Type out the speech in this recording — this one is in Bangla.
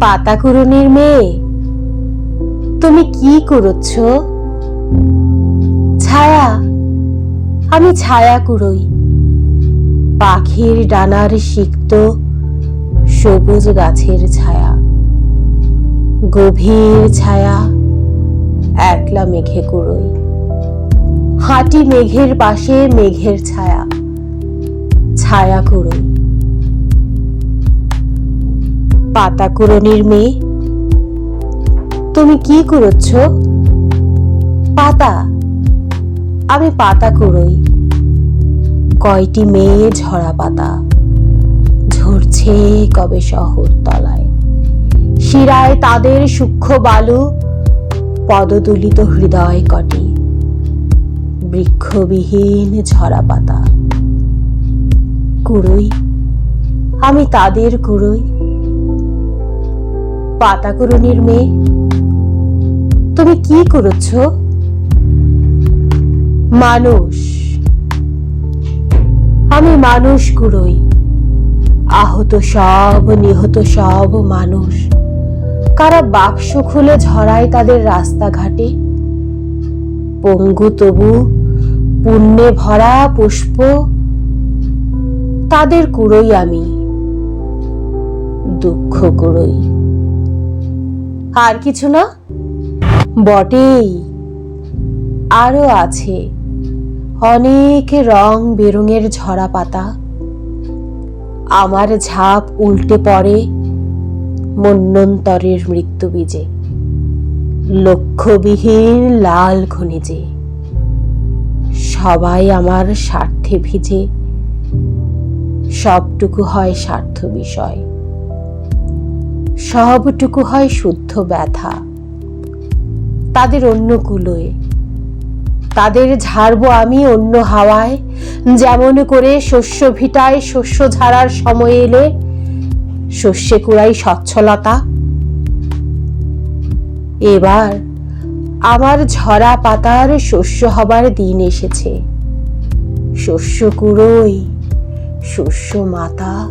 পাতাকুরনির মেয়ে। তুমি কি করছ ছায়া, আমি ছায়া কুড়োই। পাখির ডানার সিক্ত সবুজ গাছের ছায়া। গভীর ছায়া, একলা মেঘে কুড়োই। হাঁটি মেঘের পাশে মেঘের ছায়া। ছায়া কুড়োই। পাতা কুড়নির মেয়ে। তুমি কি কুড়োচ্ছ পাতা। আমি পাতা কুড়োই কয়টি মেয়ে ঝরা পাতা? ঝরছে কবে শহর তলায়? শিরায় তাদের সূক্ষ্ম বালু পদদুলিত হৃদয় কটি। বৃক্ষবিহীন ঝরা পাতা। কুড়োই। আমি তাদের কুড়োই। পাতা কুড়নির মেয়ে। তুমি কি করছ? মানুষ। আমি মানুষ কুড়োই আহত সব, নিহত সব মানুষ। কারা বাক্স খুলে ঝরায় তাদের রাস্তাঘাটে? পঙ্গু তবু পুণ্যে ভরা পুষ্প। তাদের কুড়োই আমি, দুঃখ কুড়োই। আর কিছু না? বটেই। আরও আছে। অনেক রং বেরঙের ঝরা পাতা। আমার ঝাপ উল্টে পড়ে মন্যন্তরের মৃত্যু বীজে। লক্ষ্যবিহীন লাল খনিজে। সবাই আমার স্বার্থে ভিজে। সবটুকু হয় স্বার্থ বিষয় সবটুকু হয় শুদ্ধ ব্যথা। তাদের অন্য কুলোয়। তাদের ঝাড়বো আমি অন্য হাওয়ায়। যেমন করে শস্য ভিটায় শস্য ঝাড়ার সময় এলে শস্যে কুড়াই স্বচ্ছলতা এবার আমার ঝরা পাতার শস্য হবার দিন এসেছে। শস্য কুড়োই, শস্য মাতা।